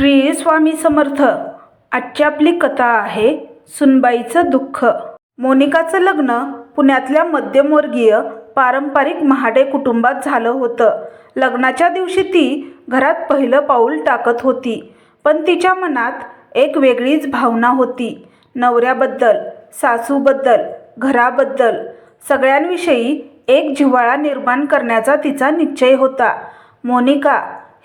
श्री स्वामी समर्थ. आजची आपली कथा आहे सुनबाईचं दुःख. मोनिकाचं लग्न पुण्यातल्या मध्यमवर्गीय पारंपरिक महाडे कुटुंबात झालं होतं. लग्नाच्या दिवशी ती घरात पहिलं पाऊल टाकत होती पण तिच्या मनात एक वेगळीच भावना होती. नवऱ्याबद्दल सासूबद्दल घराबद्दल सगळ्यांविषयी एक जिव्हाळा निर्माण करण्याचा तिचा निश्चय होता. मोनिका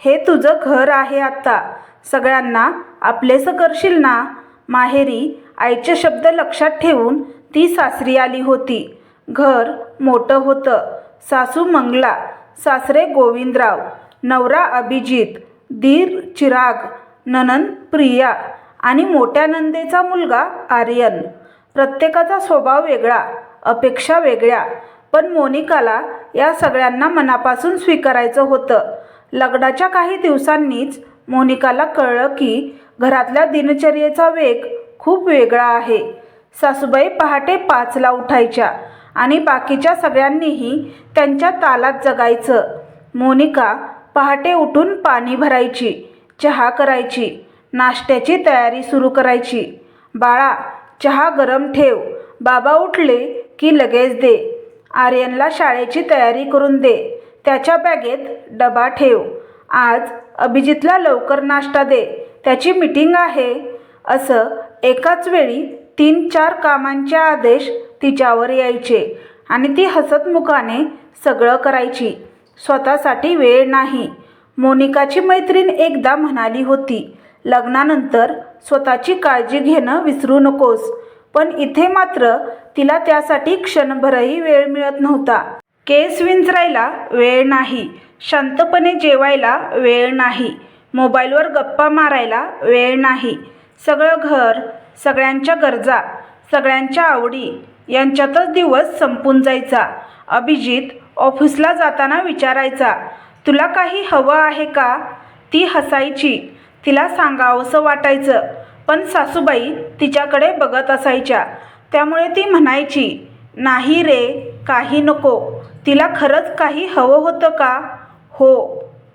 हे तुझं घर आहे आत्ता सगळ्यांना आपलेसं करशील ना? माहेरी आईचे शब्द लक्षात ठेवून ती सासरी आली होती. घर मोठं होतं. सासू मंगला सासरे गोविंदराव नवरा अभिजित दीर चिराग ननंद प्रिया आणि मोठ्या नंदेचा मुलगा आर्यन. प्रत्येकाचा स्वभाव वेगळा अपेक्षा वेगळ्या पण मोनिकाला या सगळ्यांना मनापासून स्वीकारायचं होतं. लग्नाच्या काही दिवसांनीच मोनिकाला कळलं की घरातल्या दिनचर्येचा वेग खूप वेगळा आहे. सासूबाई पहाटे पाचला उठायच्या आणि बाकीच्या सगळ्यांनीही त्यांच्या तालात जगायचं. मोनिका पहाटे उठून पाणी भरायची चहा करायची नाश्त्याची तयारी सुरू करायची. बाळा चहा गरम ठेव बाबा उठले की लगेच दे. आर्यनला शाळेची तयारी करून दे त्याच्या बॅगेत डबा ठेव. आज अभिजितला लवकर नाश्ता दे त्याची मिटिंग आहे. असं एकाच वेळी तीन चार कामांचे आदेश तिच्यावर यायचे आणि ती हसतमुखाने सगळं करायची. स्वतःसाठी वेळ नाही. मोनिकाची मैत्रीण एकदा म्हणाली होती लग्नानंतर स्वतःची काळजी घेणं विसरू नकोस पण इथे मात्र तिला त्यासाठी क्षणभरही वेळ मिळत नव्हता. केस विंचरायला वेळ नाही. शांतपणे जेवायला वेळ नाही. मोबाईलवर गप्पा मारायला वेळ नाही. सगळं घर सगळ्यांच्या गरजा सगळ्यांच्या आवडी यांच्यातच दिवस संपून जायचा. अभिजित ऑफिसला जाताना विचारायचा तुला काही हवं आहे का? ती हसायची. तिला सांगावंसं वाटायचं पण सासूबाई तिच्याकडे बघत असायच्या. त्यामुळे ती म्हणायची नाही रे काही नको. तिला खरंच काही हवं होतं का? हो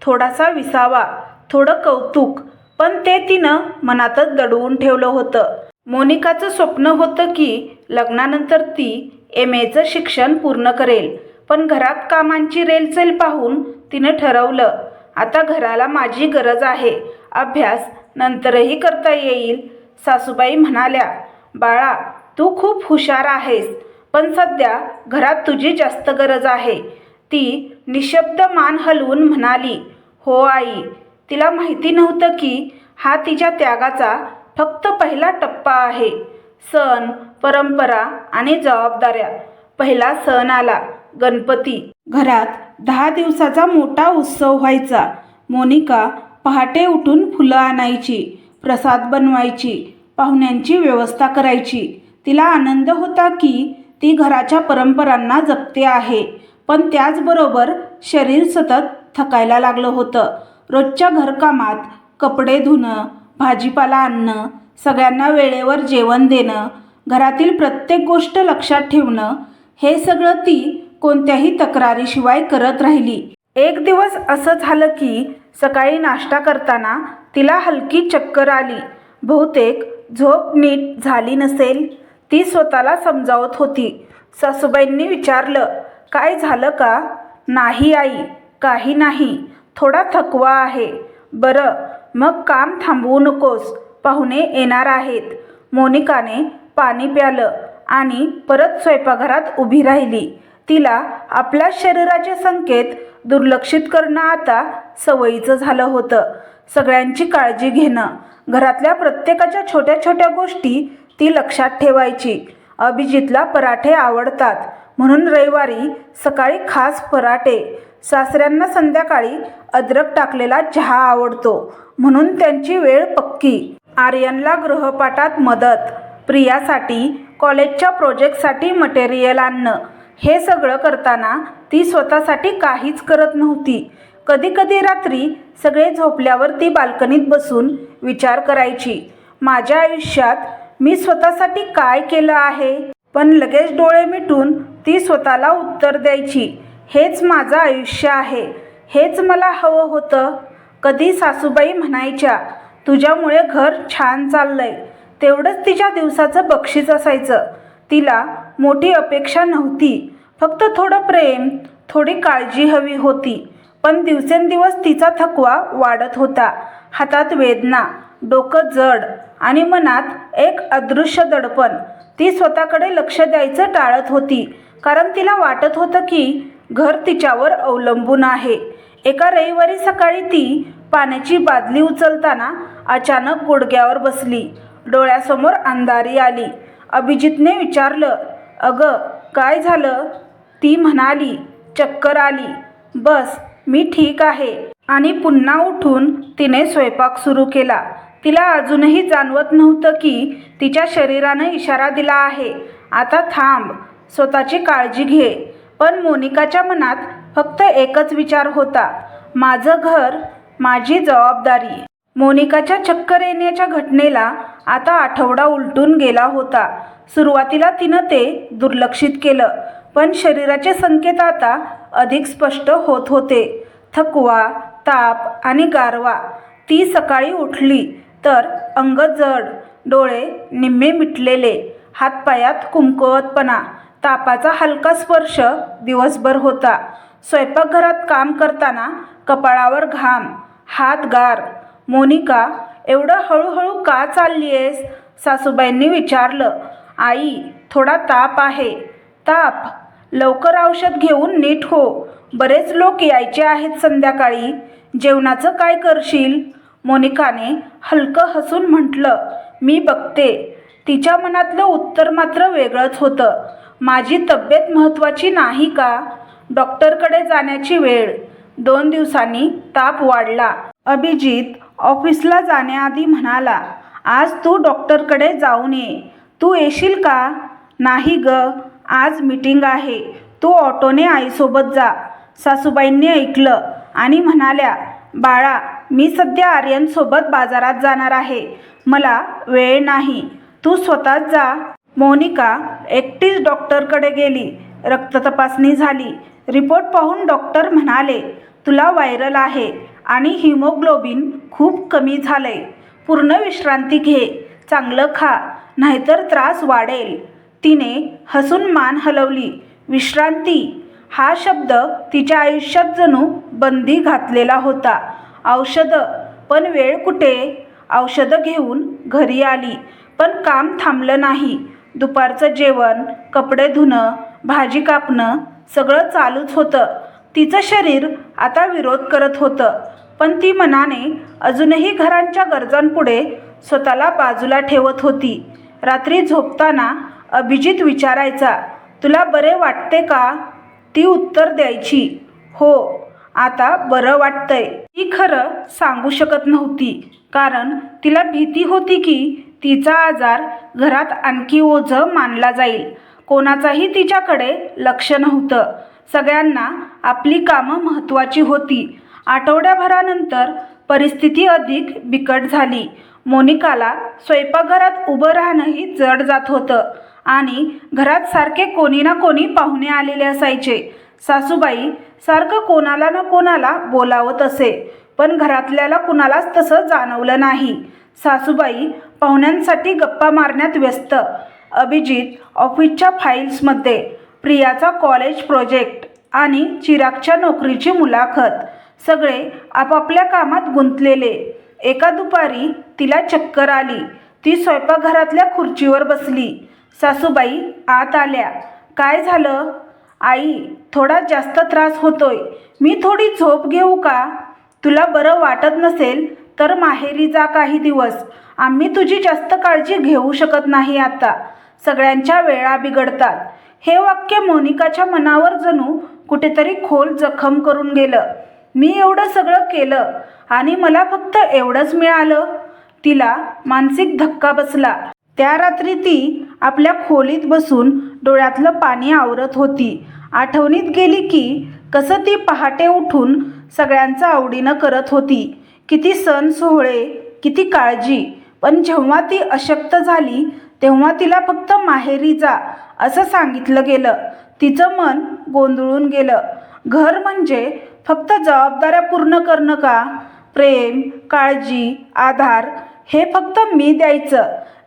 थोडासा विसावा थोडं कौतुक. पण ते तिनं मनातच दडवून ठेवलं होतं. मोनिकाचं स्वप्न होतं की लग्नानंतर ती एम एचं शिक्षण पूर्ण करेल. पण घरात कामांची रेलचेल पाहून तिनं ठरवलं आता घराला माझी गरज आहे. अभ्यास नंतरही करता येईल. सासूबाई म्हणाल्या बाळा तू खूप हुशार आहेस. पण सध्या घरात तुझी जास्त गरज आहे. ती निशब्द मान हलवून म्हणाली हो आई तिला माहिती नव्हतं की हा तिच्या त्यागाचा फक्त पहिला टप्पा आहे. सण परंपरा आणि जबाबदाऱ्या. पहिला सण आला गणपती. घरात दहा दिवसाचा मोठा उत्सव व्हायचा. मोनिका पहाटे उठून फुलं आणायची प्रसाद बनवायची पाहुण्यांची व्यवस्था करायची. तिला आनंद होता की ती घराच्या परंपरांना जपते आहे. पण त्याचबरोबर शरीर सतत थकायला लागलं होतं. रोजच्या घरकामात कपडे धुणं भाजीपाला आणणं सगळ्यांना वेळेवर जेवण देणं घरातील प्रत्येक गोष्ट लक्षात ठेवणं हे सगळं ती कोणत्याही तक्रारीशिवाय करत राहिली. एक दिवस असं झालं की सकाळी नाश्ता करताना तिला हलकी चक्कर आली. बहुतेक झोप नीट झाली नसेल ती स्वतःला समजावत होती. सासूबाईंनी विचारलं काय झालं का? नाही आई काही नाही. थोडा थकवा आहे. बरं मग काम थांबवू नकोस. पाहुणे येणार आहेत. मोनिकाने पाणी प्यालं आणि परत स्वयंपाकघरात उभी राहिली. तिला आपल्या शरीराचे संकेत दुर्लक्षित करणं आता सवयीचं झालं होतं. सगळ्यांची काळजी घेणं. घरातल्या प्रत्येकाच्या छोट्या छोट्या गोष्टी ती लक्षात ठेवायची. अभिजितला पराठे आवडतात. म्हणून रविवारी सकाळी खास पराठे सासऱ्यांना संध्याकाळी अद्रक टाकलेला चहा आवडतो म्हणून त्यांची वेळ पक्की. आर्यनला गृहपाठात मदत प्रियासाठी कॉलेजच्या प्रोजेक्टसाठी मटेरियल आणणं हे सगळं करताना ती स्वतःसाठी काहीच करत नव्हती. कधीकधी रात्री सगळे झोपल्यावर ती बाल्कनीत बसून विचार करायची माझ्या आयुष्यात मी स्वतःसाठी काय केलं आहे? पण लगेच डोळे मिटून ती स्वतःला उत्तर द्यायची. हेच माझं आयुष्य आहे. हेच मला हवं होतं. कधी सासूबाई म्हणायच्या तुझ्यामुळे घर छान चाललंय. तेवढंच तिच्या दिवसाचं बक्षीस असायचं. तिला मोठी अपेक्षा नव्हती. फक्त थोडं प्रेम थोडी काळजी हवी होती. पण दिवसेंदिवस तिचा थकवा वाढत होता. हातात वेदना डोकं जड आणि मनात एक अदृश्य दडपण. ती स्वतःकडे लक्ष द्यायचं टाळत होती. कारण तिला वाटत होतं की घर तिच्यावर अवलंबून आहे. एका रविवारी सकाळी ती पाण्याची बादली उचलताना अचानक गुडघ्यावर बसली. डोळ्यासमोर अंधारी आली. अभिजितने विचारलं अगं काय झालं? ती म्हणाली चक्कर आली. बस मी ठीक आहे. आणि पुन्हा उठून तिने स्वयंपाक सुरू केला. तिला अजूनही जाणवत नव्हतं की तिच्या शरीरानं इशारा दिला आहे. आता थांब स्वतःची काळजी घे. पण मोनिकाच्या मनात फक्त एकच विचार होता. माझं घर माझी जबाबदारी. मोनिकाच्या चक्कर येण्याच्या घटनेला आता आठवडा उलटून गेला होता. सुरुवातीला तिनं ते दुर्लक्षित केलं पण शरीराचे संकेत आता अधिक स्पष्ट होत होते. थकवा ताप आणि गारवा. ती सकाळी उठली तर अंग जड डोळे निम्मे मिटलेले हातपायात कुमकुवतपणा तापाचा हलका स्पर्श दिवसभर होता. स्वयंपाकघरात काम करताना कपाळावर घाम हात गार. मोनिका एवढं हळूहळू का चालली आहेस सासूबाईंनी विचारलं. आई थोडा ताप आहे. ताप? लवकर औषध घेऊन नीट हो. बरेच लोक यायचे आहेत संध्याकाळी. जेवणाचं काय करशील? मोनिकाने हलकं हसून म्हटलं. मी बघते. तिच्या मनातलं उत्तर मात्र वेगळंच होतं. माझी तब्येत महत्त्वाची नाही का? डॉक्टरकडे जाण्याची वेळ. दोन दिवसांनी ताप वाढला. अभिजित ऑफिसला जाण्याआधी म्हणाला आज तू डॉक्टरकडे जाऊन ये. तू येशील का? नाही ग आज मीटिंग आहे. तू ऑटोने आईसोबत जा. सासूबाईंनी ऐकलं आणि म्हणाल्या बाळा मी सध्या आर्यनसोबत बाजारात जाणार आहे. मला वेळ नाही. तू स्वतःच जा. मोनिका एकटीच डॉक्टरकडे गेली. रक्त तपासणी झाली. रिपोर्ट पाहून डॉक्टर म्हणाले तुला व्हायरल आहे आणि हिमोग्लोबिन खूप कमी झालंय. पूर्ण विश्रांती घे. चांगलं खा. नाहीतर त्रास वाढेल. तिने हसून मान हलवली. विश्रांती. हा शब्द तिच्या आयुष्यात जणू बंदी घातलेला होता. औषधं. पण वेळ कुठे? औषधं घेऊन घरी आली. पण काम थांबलं नाही. दुपारचं जेवण कपडे धुणं भाजी कापणं सगळं चालूच होतं. तिचं शरीर आता विरोध करत होतं. पण ती मनाने अजूनही घरांच्या गरजांपुढे स्वतःला बाजूला ठेवत होती. रात्री झोपताना अभिजित विचारायचा तुला बरे वाटते का? ती उत्तर द्यायची हो आता बरं वाटतंय. ती खरं सांगू शकत नव्हती कारण तिला भीती होती की तिचा आजार घरात आणखी ओझं मानला जाईल. कोणाचाही तिच्याकडे लक्ष नव्हतं. सगळ्यांना आपली कामं महत्त्वाची होती. आठवड्याभरानंतर परिस्थिती अधिक बिकट झाली. मोनिकाला स्वयंपाकघरात उभं राहणंही जड जात होतं आणि घरात सारखे कोणी ना कोणी पाहुणे आलेले असायचे. सासूबाई सारखं कोणाला ना कोणाला बोलावत असे पण घरातल्याला कुणालाच तसं जाणवलं नाही. सासूबाई पाहुण्यांसाठी गप्पा मारण्यात व्यस्त. अभिजित ऑफिसच्या फाईल्समध्ये प्रियाचा कॉलेज प्रोजेक्ट आणि चिरागच्या नोकरीची मुलाखत. सगळे आपापल्या कामात गुंतलेले. एका दुपारी तिला चक्कर आली. ती स्वयंपाकघरातल्या खुर्चीवर बसली. सासूबाई आत आल्या. काय झालं? आई थोडा जास्त त्रास होतोय. मी थोडी झोप घेऊ का? तुला बरं वाटत नसेल तर माहेरी जा काही दिवस. आम्ही तुझी जास्त काळजी घेऊ शकत नाही आता. सगळ्यांच्या वेळा बिघडतात. हे वाक्य मोनिकाच्या मनावर जणू कुठेतरी खोल जखम करून गेलं. मी एवढं सगळं केलं आणि मला फक्त एवढंच मिळालं. तिला मानसिक धक्का बसला. त्या रात्री ती आपल्या खोलीत बसून डोळ्यातलं पाणी आवरत होती. आठवणीत गेली की कसं ती पहाटे उठून सगळ्यांचं आवडीनं करत होती. किती सण सोहळे किती काळजी पण जेव्हा ती अशक्त झाली तेव्हा तिला फक्त माहेरी जा असं सांगितलं गेलं. तिचं मन गोंधळून गेलं. घर म्हणजे फक्त जबाबदाऱ्या पूर्ण करणं का? प्रेम काळजी आधार हे फक्त मी द्यायचं.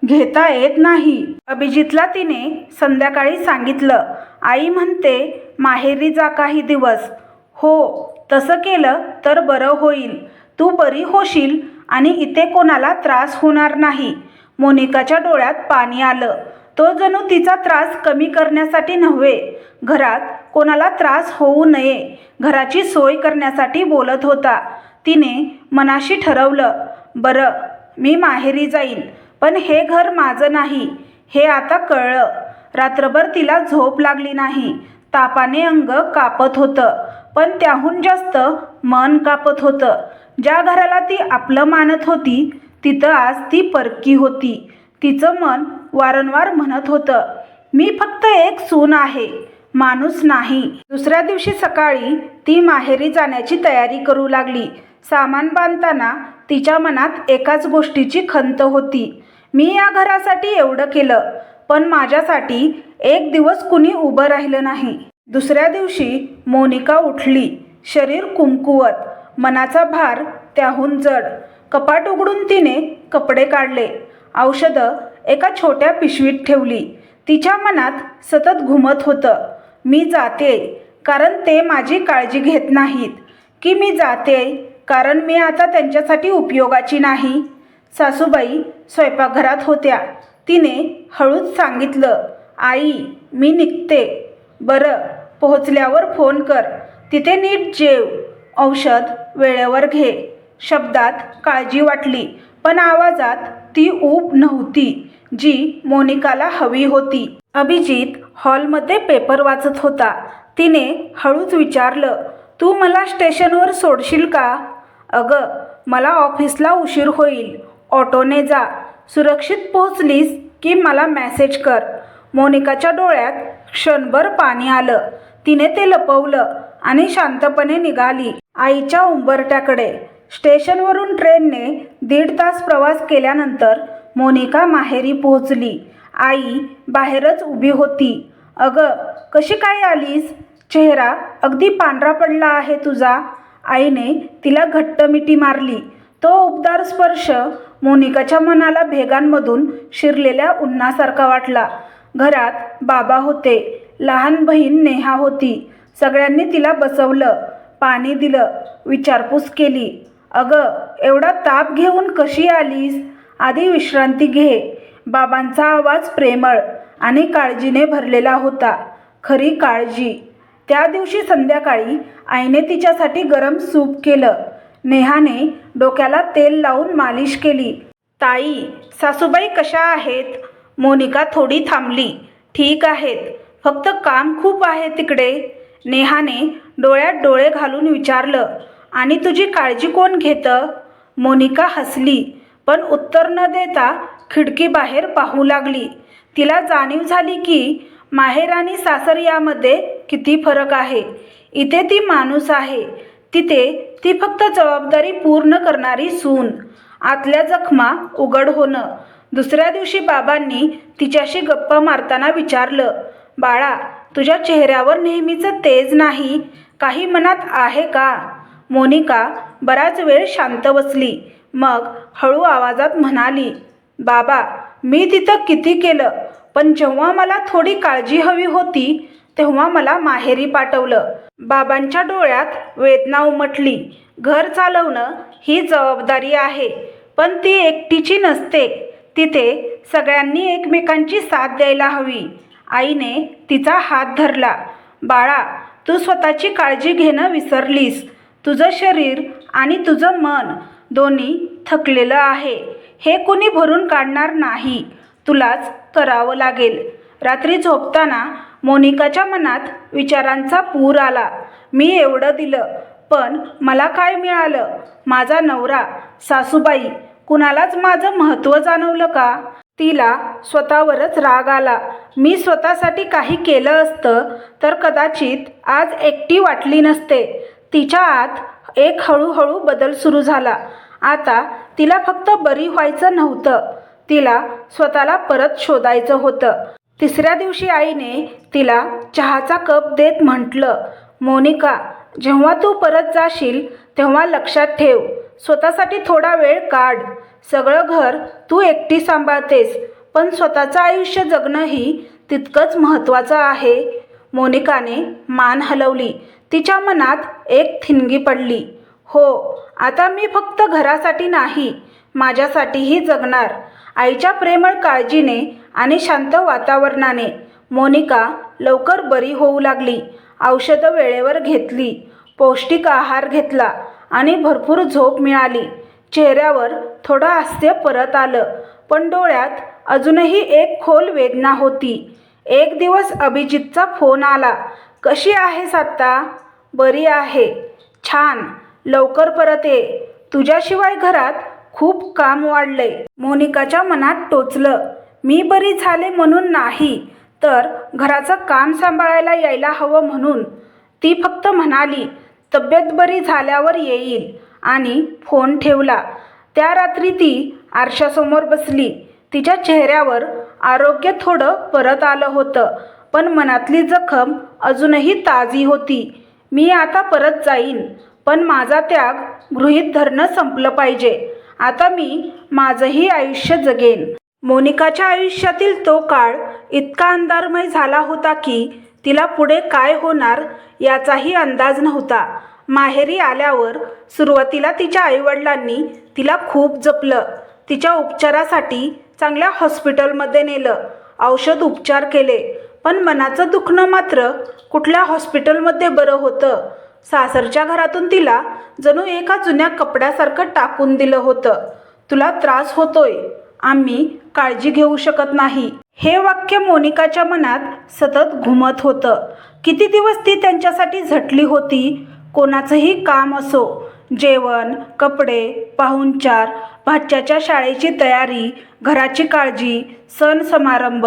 घेता येत नाही. अभिजितला तिने संध्याकाळी सांगितलं आई म्हणते माहेरी जा काही दिवस. हो तसं केलं तर बरं होईल. तू बरी होशील आणि इथे कोणाला त्रास होणार नाही. मोनिकाच्या डोळ्यात पाणी आलं. तो जणू तिचा त्रास कमी करण्यासाठी नव्हे. घरात कोणाला त्रास होऊ नये. घराची सोय करण्यासाठी बोलत होता. तिने मनाशी ठरवलं बरं मी माहेरी जाईन पण हे घर माझं नाही. हे आता कळलं. रात्रभर तिला झोप लागली नाही. तापाने अंग कापत होतं पण त्याहून जास्त मन कापत होतं. ज्या घराला ती आपलं मानत होती तिथं आज ती परकी होती. तिचं मन वारंवार म्हणत होतं मी फक्त एक सून आहे माणूस नाही. दुसऱ्या दिवशी सकाळी ती माहेरी जाण्याची तयारी करू लागली. सामान बांधताना तिच्या मनात एकाच गोष्टीची खंत होती. मी या घरासाठी एवढं केलं पण माझ्यासाठी एक दिवस कुणी उभं राहिलं नाही. दुसऱ्या दिवशी मोनिका उठली शरीर कुमकुवत मनाचा भार त्याहून जड. कपाट उघडून तिने कपडे काढले. औषधं एका छोट्या पिशवीत ठेवली. तिच्या मनात सतत घुमत होतं. मी जाते कारण ते माझी काळजी घेत नाहीत. की मी जाते कारण मी आता त्यांच्यासाठी उपयोगाची नाही. सासूबाई स्वयंपाकघरात होत्या. तिने हळूच सांगितलं आई मी निघते. बरं पोहोचल्यावर फोन कर. तिथे नीट जेव. औषध वेळेवर घे. शब्दात काळजी वाटली पण आवाजात ती ऊब नव्हती जी मोनिकाला हवी होती. अभिजित हॉलमध्ये पेपर वाचत होता. तिने हळूच विचारलं तू मला स्टेशनवर सोडशील का? अगं मला ऑफिसला उशीर होईल. ऑटोने जा. सुरक्षित पोचलीस की मला मॅसेज कर. मोनिकाच्या डोळ्यात क्षणभर पाणी आलं. तिने ते लपवलं. आणि शांतपणे निघाली. आईच्या उंबरट्याकडे स्टेशनवरून ट्रेनने दीड तास प्रवास केल्यानंतर मोनिका माहेरी पोहोचली. आई बाहेरच उभी होती. अगं कशी काय आलीस? चेहरा अगदी पांढरा पडला आहे तुझा. आईने तिला घट्ट मिठी मारली. तो उबदार स्पर्श मोनिकाच्या मनाला भेगांमधून शिरलेल्या उन्हासारखा वाटला. घरात बाबा होते. लहान बहीण नेहा होती. सगळ्यांनी तिला बसवलं पाणी दिलं विचारपूस केली. अगं एवढा ताप घेऊन कशी आलीस? आधी विश्रांती घे. बाबांचा आवाज प्रेमळ आणि काळजीने भरलेला होता. खरी काळजी. त्या दिवशी संध्याकाळी आईने तिच्यासाठी गरम सूप केलं. नेहाने डोक्याला तेल लावून मालिश केली. ताई सासूबाई कशा आहेत? मोनिका थोडी थांबली. ठीक आहेत. फक्त काम खूप आहे तिकडे. नेहाने डोळ्यात डोळे घालून विचारलं आणि तुझी काळजी कोण घेतं? मोनिका हसली पण उत्तर न देता खिडकीबाहेर पाहू लागली. तिला जाणीव झाली की माहेर आणि सासर यामध्ये किती फरक आहे. इथे ती माणूस आहे. तिथे ती फक्त जबाबदारी पूर्ण करणारी सून. आतल्या जखमा उघड होणं. दुसऱ्या दिवशी बाबांनी तिच्याशी गप्पा मारताना विचारलं बाळा तुझ्या चेहऱ्यावर नेहमीचं तेज नाही काही मनात आहे का? मोनिका बराच वेळ शांत बसली. मग हळू आवाजात म्हणाली बाबा मी तिथं किती केलं पण जेव्हा मला थोडी काळजी हवी होती तेव्हा मला माहेरी पाठवलं. बाबांच्या डोळ्यात वेदना उमटली. घर चालवणं ही जबाबदारी आहे पण ती एकटीची नसते. तिथे सगळ्यांनी एकमेकांची साथ द्यायला हवी. आईने तिचा हात धरला बाळा तू स्वतःची काळजी घेणं विसरलीस. तुझं शरीर आणि तुझं मन दोन्ही थकलेलं आहे. हे कुणी भरून काढणार नाही. तुलाच करावं लागेल. रात्री झोपताना मोनिकाच्या मनात विचारांचा पूर आला. मी एवढं दिलं पण मला काय मिळालं? माझा नवरा सासूबाई कुणालाच माझं महत्त्व जाणवलं का? तिला स्वतःवरच राग आला. मी स्वतःसाठी काही केलं असतं तर कदाचित आज एकटी वाटली नसते. तिच्या आत एक हळूहळू बदल सुरू झाला. आता तिला फक्त बरी व्हायचं नव्हतं. तिला स्वतःला परत शोधायचं होतं. तिसऱ्या दिवशी आईने तिला चहाचा कप देत म्हटलं मोनिका जेव्हा तू परत जाशील तेव्हा लक्षात ठेव. स्वतःसाठी थोडा वेळ काढ. सगळं घर तू एकटी सांभाळतेस पण स्वतःचं आयुष्य जगणंही तितकंच महत्त्वाचं आहे. मोनिकाने मान हलवली. तिच्या मनात एक ठिणगी पडली. हो आता मी फक्त घरासाठी नाही माझ्यासाठीही जगणार. आईच्या प्रेमळ काळजीने आणि शांत वातावरणाने मोनिका लवकर बरी होऊ लागली. औषधं वेळेवर घेतली पौष्टिक आहार घेतला आणि भरपूर झोप मिळाली. चेहऱ्यावर थोडं हास्य परत आलं. पण डोळ्यात अजूनही एक खोल वेदना होती. एक दिवस अभिजितचा फोन आला. कशी आहेस आत्ता? बरी आहे. छान. लवकर परत ये. तुझ्याशिवाय घरात खूप काम वाढलंय. मोनिकाच्या मनात टोचलं. मी बरी झाले म्हणून नाही तर घराचं काम सांभाळायला यायला हवं म्हणून. ती फक्त म्हणाली तब्येत बरी झाल्यावर येईल. आणि फोन ठेवला. त्या रात्री ती आरशासमोर बसली. तिच्या चेहऱ्यावर आरोग्य थोडं परत आलं होतं पण मनातली जखम अजूनही ताजी होती. मी आता परत जाईन पण माझा त्याग गृहीत धरणं संपलं पाहिजे. आता मी माझंही आयुष्य जगेन. मोनिकाच्या आयुष्यातील तो काळ इतका अंधारमय झाला होता की तिला पुढे काय होणार याचाही अंदाज नव्हता. माहेरी आल्यावर सुरुवातीला तिच्या आईवडिलांनी तिला खूप जपलं. तिच्या उपचारासाठी चांगल्या हॉस्पिटलमध्ये नेलं. औषध उपचार केले. पण मनाचं दुखणं मात्र कुठल्या हॉस्पिटलमध्ये बरं होतं? सासरच्या घरातून तिला जणू एका जुन्या कपड्यासारखं टाकून दिलं होतं. तुला त्रास होतोय. आम्ही काळजी घेऊ शकत नाही. हे वाक्य मोनिकाच्या मनात सतत घुमत होतं. किती दिवस ती त्यांच्यासाठी झटली होती? कोणाचंही काम असो जेवण कपडे पाहुणचार भाच्याच्या शाळेची तयारी घराची काळजी सण समारंभ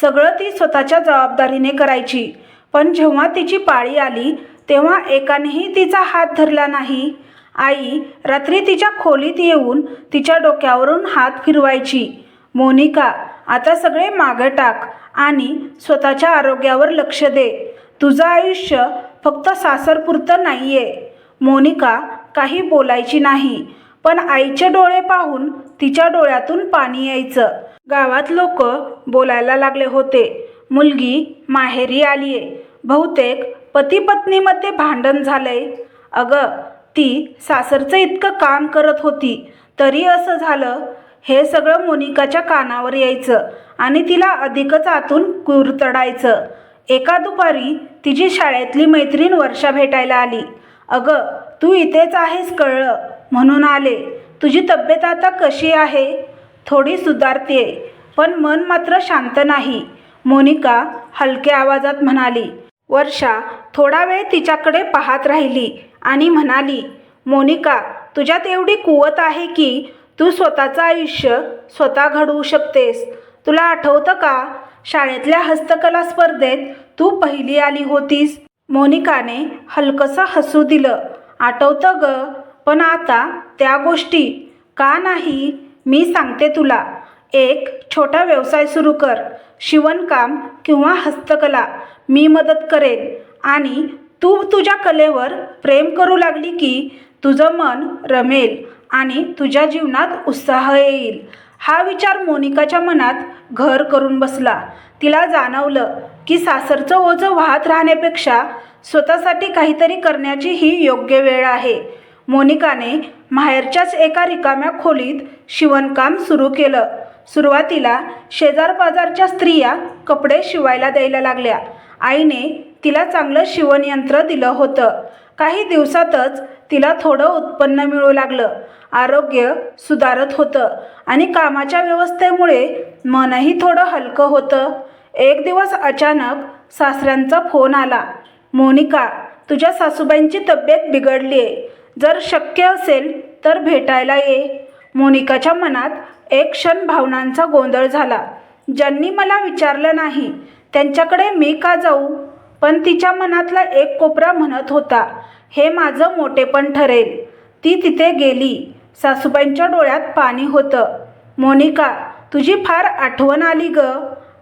सगळं ती स्वतःच्या जबाबदारीने करायची. पण जेव्हा तिची पाळी आली तेव्हा एकानेही तिचा हात धरला नाही. आई रात्री तिच्या खोलीत येऊन तिच्या डोक्यावरून हात फिरवायची. मोनिका आता सगळे मागं टाक आणि स्वतःच्या आरोग्यावर लक्ष दे. तुझं आयुष्य फक्त सासरपुरतं नाही आहे मोनिका काही बोलायची नाही पण आईचे डोळे पाहून तिच्या डोळ्यातून पाणी यायचं. गावात लोक बोलायला लागले होते. मुलगी माहेरी आलीये. बहुतेक पती पत्नीमध्ये भांडण झालंय. अगं ती सासरचं इतकं काम करत होती तरी असं झालं हे सगळं मोनिकाच्या कानावर यायचं आणि तिला अधिकच आतून कुरतडायचं. एका दुपारी तिची शाळेतली मैत्रीण वर्षा भेटायला आली. अगं तू इथेच आहेस कळलं म्हणून आले. तुझी तब्येत आता कशी आहे? थोडी सुधारते पण मन मात्र शांत नाही मोनिका हलक्या आवाजात म्हणाली. वर्षा थोडा वेळ तिच्याकडे पाहत राहिली आणि म्हणाली मोनिका तुझ्यात एवढी कुवत आहे की तू स्वतःचं आयुष्य स्वतः घडवू शकतेस. तुला आठवतं का शाळेतल्या हस्तकला स्पर्धेत तू पहिली आली होतीस. मोनिकाने हलकंसं हसू दिलं. आठवतं ग पण आता त्या गोष्टी. का नाही मी सांगते तुला. एक छोटा व्यवसाय सुरू कर. शिवणकाम किंवा हस्तकला. मी मदत करेन. आणि तू तुझ्या कलेवर प्रेम करू लागली की तुझं मन रमेल आणि तुझ्या जीवनात उत्साह येईल. हा विचार मोनिकाच्या मनात घर करून बसला. तिला जाणवलं की सासरचं ओझं वाहत राहण्यापेक्षा स्वतःसाठी काहीतरी करण्याची ही योग्य वेळ आहे. मोनिकाने माहेरच्याच एका रिकाम्या खोलीत शिवणकाम सुरू केलं. सुरुवातीला शेजारपाजारच्या स्त्रिया कपडे शिवायला द्यायला लागल्या. आईने तिला चांगलं शिवणयंत्र दिलं होतं. काही दिवसातच तिला थोडं उत्पन्न मिळू लागलं. आरोग्य सुधारत होतं आणि कामाच्या व्यवस्थेमुळे मनही थोडं हलकं होतं. एक दिवस अचानक सासऱ्यांचा फोन आला. मोनिका तुझ्या सासूबाईंची तब्येत बिघडली आहे जर शक्य असेल तर भेटायला ये. मोनिकाच्या मनात एक क्षण भावनांचा गोंधळ झाला. ज्यांनी मला विचारलं नाही त्यांच्याकडे मी का जाऊ? पण तिच्या मनातला एक कोपरा म्हणत होता हे माझं मोठेपण ठरेल. ती तिथे गेली. सासूबाईंच्या डोळ्यात पाणी होतं. मोनिका तुझी फार आठवण आली ग.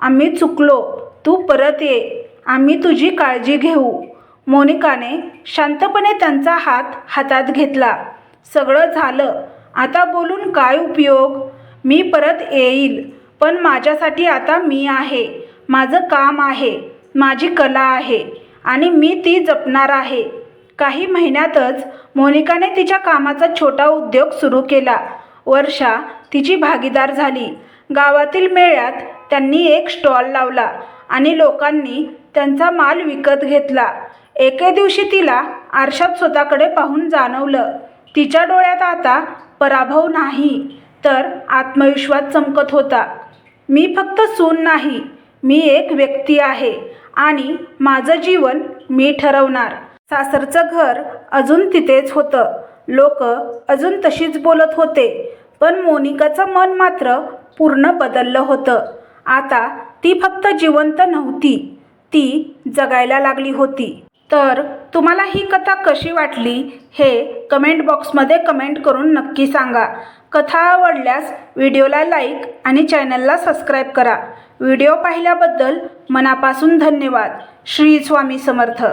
आम्ही चुकलो. तू परत ये. आम्ही तुझी काळजी घेऊ. मोनिकाने शांतपणे त्यांचा हात हातात घेतला. सगळं झालं. आता बोलून काय उपयोग? मी परत येईल. पण माझ्यासाठी आता मी आहे. माझं काम आहे. माझी कला आहे. आणि मी ती जपणार आहे. काही महिन्यातच मोनिकाने तिच्या कामाचा छोटा उद्योग सुरू केला. वर्षा तिची भागीदार झाली. गावातील मेळ्यात त्यांनी एक स्टॉल लावला आणि लोकांनी त्यांचा माल विकत घेतला. एके दिवशी तिला आरशात स्वतःकडे पाहून जाणवलं तिच्या डोळ्यात आता पराभव नाही तर आत्मविश्वास चमकत होता. मी फक्त सून नाही मी एक व्यक्ती आहे आणि माझं जीवन मी ठरवणार. सासरचं घर अजून तिथेच होतं. लोक अजून तशीच बोलत होते पण मोनिकाचं मन मात्र पूर्ण बदललं होतं. आता ती फक्त जिवंत नव्हती ती जगायला लागली होती. तर तुम्हाला ही कथा कशी वाटली हे कमेंट बॉक्समध्ये कमेंट करून नक्की सांगा. कथा आवडल्यास व्हिडिओला लाईक आणि चॅनलला सबस्क्राईब करा. व्हिडिओ पाहिल्याबद्दल मनापासून धन्यवाद. श्री स्वामी समर्थ.